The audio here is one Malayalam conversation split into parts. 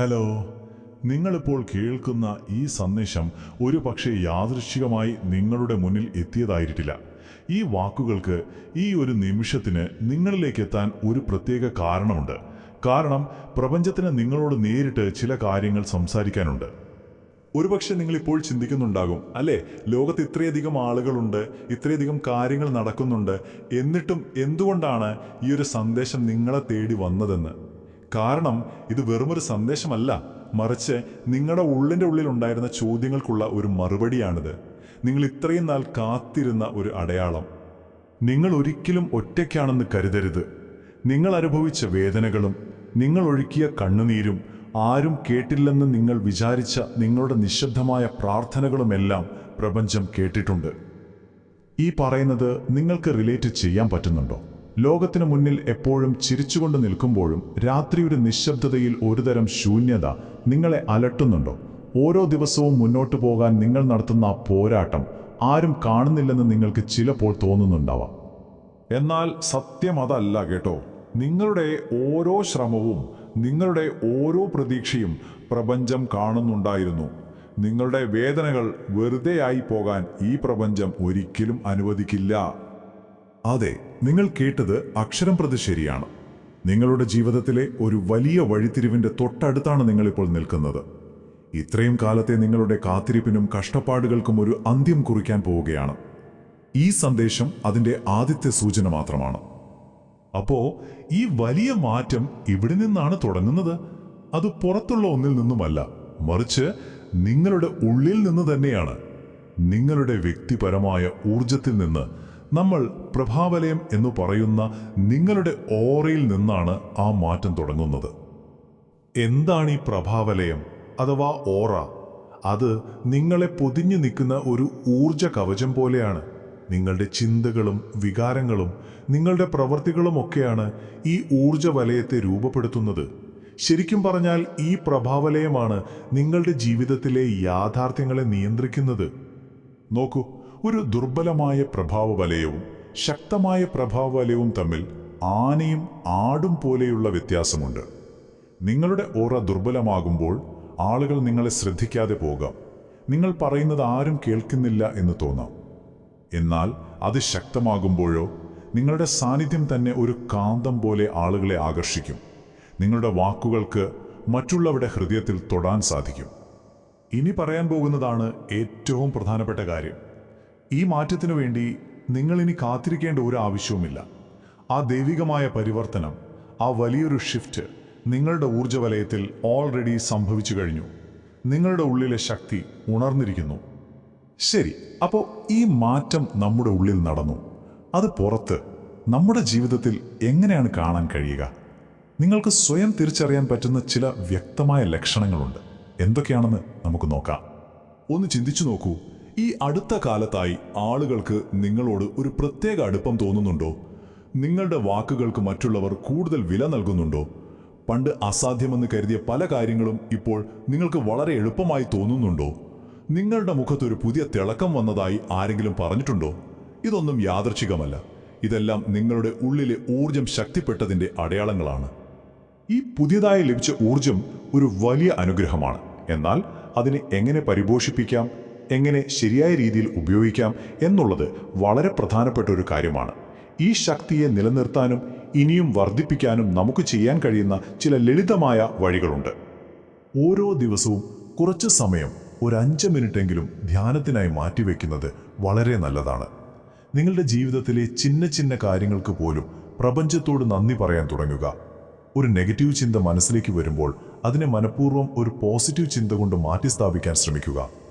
ഹലോ നിങ്ങളിപ്പോൾ കേൾക്കുന്ന ഈ സന്ദേശം ഒരു പക്ഷേ യാദൃശ്ചികമായി നിങ്ങളുടെ മുന്നിൽ എത്തിയതായിരിക്കില്ല. ഈ വാക്കുകൾക്ക് ഈ ഒരു നിമിഷത്തിന് നിങ്ങളിലേക്ക് എത്താൻ ഒരു പ്രത്യേക കാരണമുണ്ട്. കാരണം പ്രപഞ്ചത്തിന് നിങ്ങളോട് നേരിട്ട് ചില കാര്യങ്ങൾ സംസാരിക്കാനുണ്ട്. ഒരുപക്ഷെ നിങ്ങളിപ്പോൾ ചിന്തിക്കുന്നുണ്ടാകും അല്ലേ? ലോകത്ത് ഇത്രയധികം ആളുകളുണ്ട് ഇത്രയധികം കാര്യങ്ങൾ നടക്കുന്നുണ്ട് എന്നിട്ടും എന്തുകൊണ്ടാണ് ഈ ഒരു സന്ദേശം നിങ്ങളെ തേടി വന്നതെന്ന്? കാരണം ഇത് വെറുമൊരു സന്ദേശമല്ല. മറിച്ച് നിങ്ങളുടെ ഉള്ളിന്റെ ഉള്ളിൽ ഉണ്ടായിരുന്ന ചോദ്യങ്ങൾക്കുള്ള ഒരു മറുപടിയാണിത്. നിങ്ങൾ ഇത്രയും നാൾ കാത്തിരുന്ന ഒരു അടയാളം. നിങ്ങൾ ഒരിക്കലും ഒറ്റയ്ക്കാണെന്ന് കരുതരുത്. നിങ്ങൾ അനുഭവിച്ച വേദനകളും നിങ്ങൾ ഒഴുക്കിയ കണ്ണുനീരും ആരും കേട്ടില്ലെന്ന് നിങ്ങൾ വിചാരിച്ച നിങ്ങളുടെ നിശബ്ദമായ പ്രാർത്ഥനകളുമെല്ലാം പ്രപഞ്ചം കേട്ടിട്ടുണ്ട്. ഈ പറയുന്നത് നിങ്ങൾക്ക് റിലേറ്റ് ചെയ്യാൻ പറ്റുന്നുണ്ടോ? ലോകത്തിന് മുന്നിൽ എപ്പോഴും ചിരിച്ചുകൊണ്ട് നിൽക്കുമ്പോഴും രാത്രിയുടെ നിശബ്ദതയിൽ ഒരുതരം ശൂന്യത നിങ്ങളെ അലട്ടുന്നുണ്ടോ? ഓരോ ദിവസവും മുന്നോട്ടു പോകാൻ നിങ്ങൾ നടത്തുന്ന പോരാട്ടം ആരും കാണുന്നില്ലെന്ന് നിങ്ങൾക്ക് ചിലപ്പോൾ തോന്നുന്നുണ്ടാവാം. എന്നാൽ സത്യം അതല്ല കേട്ടോ. നിങ്ങളുടെ ഓരോ ശ്രമവും നിങ്ങളുടെ ഓരോ പ്രതീക്ഷയും പ്രപഞ്ചം കാണുന്നുണ്ടായിരുന്നു. നിങ്ങളുടെ വേദനകൾ വെറുതെയായി പോകാൻ ഈ പ്രപഞ്ചം ഒരിക്കലും അനുവദിക്കില്ല. അതെ നിങ്ങൾ കേട്ടത് അക്ഷരം പ്രതി ശരിയാണ്. നിങ്ങളുടെ ജീവിതത്തിലെ ഒരു വലിയ വഴിത്തിരിവിന്റെ തൊട്ടടുത്താണ് നിങ്ങളിപ്പോൾ നിൽക്കുന്നത്. ഇത്രയും കാലത്തെ നിങ്ങളുടെ കാത്തിരിപ്പിനും കഷ്ടപ്പാടുകൾക്കും ഒരു അന്ത്യം കുറിക്കാൻ പോവുകയാണ്. ഈ സന്ദേശം അതിന്റെ ആദ്യത്തെ സൂചന മാത്രമാണ്. അപ്പോ ഈ വലിയ മാറ്റം ഇവിടെ നിന്നാണ് തുടങ്ങുന്നത്? അത് പുറത്തുള്ള ഒന്നിൽ നിന്നുമല്ല മറിച്ച് നിങ്ങളുടെ ഉള്ളിൽ നിന്ന് തന്നെയാണ്. നിങ്ങളുടെ വ്യക്തിപരമായ ഊർജത്തിൽ നിന്ന് നമ്മൾ പ്രഭാവലയം എന്ന് പറയുന്ന നിങ്ങളുടെ ഓറയിൽ നിന്നാണ് ആ മാറ്റം തുടങ്ങുന്നത്. എന്താണ് ഈ പ്രഭാവലയം അഥവാ ഓറ? അത് നിങ്ങളെ പൊതിഞ്ഞു നിൽക്കുന്ന ഒരു ഊർജ കവചം പോലെയാണ്. നിങ്ങളുടെ ചിന്തകളും വികാരങ്ങളും നിങ്ങളുടെ പ്രവൃത്തികളുമൊക്കെയാണ് ഈ ഊർജ വലയത്തെ രൂപപ്പെടുത്തുന്നത്. ശരിക്കും പറഞ്ഞാൽ ഈ പ്രഭാവലയമാണ് നിങ്ങളുടെ ജീവിതത്തിലെ യാഥാർത്ഥ്യങ്ങളെ നിയന്ത്രിക്കുന്നത്. നോക്കൂ ഒരു ദുർബലമായ പ്രഭാവ വലയവും ശക്തമായ പ്രഭാവ വലയവും തമ്മിൽ ആനയും ആടും പോലെയുള്ള വ്യത്യാസമുണ്ട്. നിങ്ങളുടെ ഓറ ദുർബലമാകുമ്പോൾ ആളുകൾ നിങ്ങളെ ശ്രദ്ധിക്കാതെ പോകാം. നിങ്ങൾ പറയുന്നത് ആരും കേൾക്കുന്നില്ല എന്ന് തോന്നാം. എന്നാൽ അത് ശക്തമാകുമ്പോഴോ നിങ്ങളുടെ സാന്നിധ്യം തന്നെ ഒരു കാന്തം പോലെ ആളുകളെ ആകർഷിക്കും. നിങ്ങളുടെ വാക്കുകൾക്ക് മറ്റുള്ളവരുടെ ഹൃദയത്തിൽ തൊടാൻ സാധിക്കും. ഇനി പറയാൻ പോകുന്നതാണ് ഏറ്റവും പ്രധാനപ്പെട്ട കാര്യം. ഈ മാറ്റത്തിനു വേണ്ടി നിങ്ങൾ ഇനി കാത്തിരിക്കേണ്ട ഒരു ആവശ്യവുമില്ല. ആ ദൈവികമായ പരിവർത്തനം ആ വലിയൊരു ഷിഫ്റ്റ് നിങ്ങളുടെ ഊർജവലയത്തിൽ ഓൾറെഡി സംഭവിച്ചു കഴിഞ്ഞു. നിങ്ങളുടെ ഉള്ളിലെ ശക്തി ഉണർന്നിരിക്കുന്നു. ശരി അപ്പോൾ ഈ മാറ്റം നമ്മുടെ ഉള്ളിൽ നടന്നു. അത് പുറത്ത് നമ്മുടെ ജീവിതത്തിൽ എങ്ങനെയാണ് കാണാൻ കഴിയുക? നിങ്ങൾക്ക് സ്വയം തിരിച്ചറിയാൻ പറ്റുന്ന ചില വ്യക്തമായ ലക്ഷണങ്ങളുണ്ട്. എന്തൊക്കെയാണെന്ന് നമുക്ക് നോക്കാം. ഒന്ന് ചിന്തിച്ചു നോക്കൂ. ഈ അടുത്ത കാലത്തായി ആളുകൾക്ക് നിങ്ങളോട് ഒരു പ്രത്യേക അടുപ്പം തോന്നുന്നുണ്ടോ? നിങ്ങളുടെ വാക്കുകൾക്ക് മറ്റുള്ളവർ കൂടുതൽ വില നൽകുന്നുണ്ടോ? പണ്ട് അസാധ്യമെന്ന് കരുതിയ പല കാര്യങ്ങളും ഇപ്പോൾ നിങ്ങൾക്ക് വളരെ എളുപ്പമായി തോന്നുന്നുണ്ടോ? നിങ്ങളുടെ മുഖത്തൊരു പുതിയ തിളക്കം വന്നതായി ആരെങ്കിലും പറഞ്ഞിട്ടുണ്ടോ? ഇതൊന്നും യാദർച്ഛികമല്ല ഇതെല്ലാം നിങ്ങളുടെ ഉള്ളിലെ ഊർജം ശക്തിപ്പെട്ടതിന്റെ അടയാളങ്ങളാണ്. ഈ പുതിയതായി ലഭിച്ച ഊർജം ഒരു വലിയ അനുഗ്രഹമാണ്. എന്നാൽ അതിനെ എങ്ങനെ പരിപോഷിപ്പിക്കാം? എങ്ങനെ ശരിയായ രീതിയിൽ ഉപയോഗിക്കാം എന്നുള്ളത് വളരെ പ്രധാനപ്പെട്ട ഒരു കാര്യമാണ്. ഈ ശക്തിയെ നിലനിർത്താനും ഇനിയും വർദ്ധിപ്പിക്കാനും നമുക്ക് ചെയ്യാൻ കഴിയുന്ന ചില ലളിതമായ വഴികളുണ്ട്. ഓരോ ദിവസവും കുറച്ച് സമയം ഒരു അഞ്ച് മിനിറ്റെങ്കിലും ധ്യാനത്തിനായി മാറ്റിവെക്കുന്നത് വളരെ നല്ലതാണ്. നിങ്ങളുടെ ജീവിതത്തിലെ ചിന്ന ചിന്ന കാര്യങ്ങൾക്ക് പോലും പ്രപഞ്ചത്തോട് നന്ദി പറയാൻ തുടങ്ങുക. ഒരു നെഗറ്റീവ് ചിന്ത മനസ്സിലേക്ക് വരുമ്പോൾ അതിനെ മനഃപൂർവം ഒരു പോസിറ്റീവ് ചിന്ത കൊണ്ട് മാറ്റിസ്ഥാപിക്കാൻ ശ്രമിക്കുക.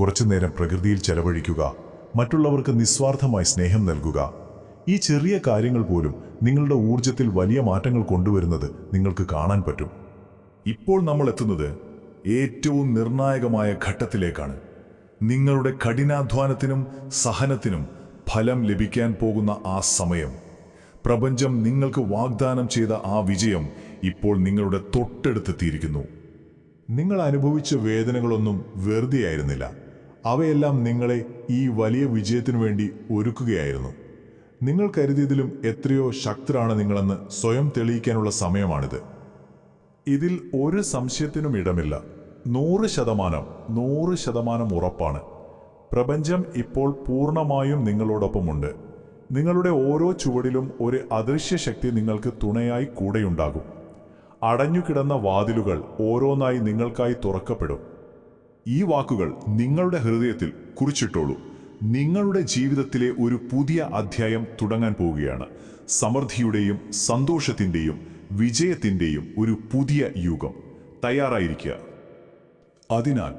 കുറച്ചു നേരം പ്രകൃതിയിൽ ചെലവഴിക്കുക മറ്റുള്ളവർക്ക് നിസ്വാർത്ഥമായി സ്നേഹം നൽകുക. ഈ ചെറിയ കാര്യങ്ങൾ പോലും നിങ്ങളുടെ ഊർജത്തിൽ വലിയ മാറ്റങ്ങൾ കൊണ്ടുവരുന്നത് നിങ്ങൾക്ക് കാണാൻ പറ്റും. ഇപ്പോൾ നമ്മൾ എത്തുന്നത് ഏറ്റവും നിർണായകമായ ഘട്ടത്തിലേക്കാണ്. നിങ്ങളുടെ കഠിനാധ്വാനത്തിനും സഹനത്തിനും ഫലം ലഭിക്കാൻ പോകുന്ന ആ സമയം. പ്രപഞ്ചം നിങ്ങൾക്ക് വാഗ്ദാനം ചെയ്ത ആ വിജയം ഇപ്പോൾ നിങ്ങളുടെ തൊട്ടടുത്തെത്തിയിരിക്കുന്നു. നിങ്ങൾ അനുഭവിച്ച വേദനകളൊന്നും വെറുതെയായിരുന്നില്ല അവയെല്ലാം നിങ്ങളെ ഈ വലിയ വിജയത്തിനു വേണ്ടി ഒരുക്കുകയായിരുന്നു. നിങ്ങൾ കരുതിയതിലും എത്രയോ ശക്തരാണ് നിങ്ങളെന്ന് സ്വയം തെളിയിക്കാനുള്ള സമയമാണിത്. ഇതിൽ ഒരു സംശയത്തിനും ഇടമില്ല. നൂറ് ശതമാനം നൂറ് ശതമാനം ഉറപ്പാണ്. പ്രപഞ്ചം ഇപ്പോൾ പൂർണമായും നിങ്ങളോടൊപ്പമുണ്ട്. നിങ്ങളുടെ ഓരോ ചുവടിലും ഒരു അദൃശ്യ ശക്തി നിങ്ങൾക്ക് തുണയായി കൂടെയുണ്ടാകും. അടഞ്ഞുകിടന്ന വാതിലുകൾ ഓരോന്നായി നിങ്ങൾക്കായി തുറക്കപ്പെടും. ഈ വാക്കുകൾ നിങ്ങളുടെ ഹൃദയത്തിൽ കുറിച്ചിട്ടോളൂ. നിങ്ങളുടെ ജീവിതത്തിലെ ഒരു പുതിയ അധ്യായം തുടങ്ങാൻ പോവുകയാണ്. സമൃദ്ധിയുടെയും സന്തോഷത്തിന്റെയും വിജയത്തിന്റെയും ഒരു പുതിയ യുഗം. തയ്യാറായിരിക്കുക. അതിനാൽ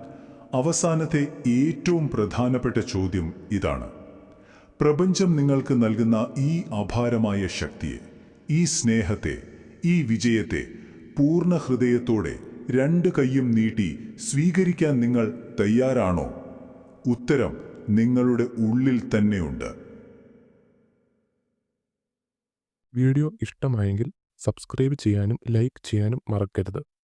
അവസാനത്തെ ഏറ്റവും പ്രധാനപ്പെട്ട ചോദ്യം ഇതാണ്. പ്രപഞ്ചം നിങ്ങൾക്ക് നൽകുന്ന ഈ അപാരമായ ശക്തിയെ ഈ സ്നേഹത്തെ ഈ വിജയത്തെ പൂർണ ഹൃദയത്തോടെ രണ്ട് കൈയും നീട്ടി സ്വീകരിക്കാൻ നിങ്ങൾ തയ്യാറാണോ? ഉത്തരം നിങ്ങളുടെ ഉള്ളിൽ തന്നെയുണ്ട്. വീഡിയോ ഇഷ്ടമായെങ്കിൽ സബ്സ്ക്രൈബ് ചെയ്യാനും ലൈക്ക് ചെയ്യാനും മറക്കരുത്.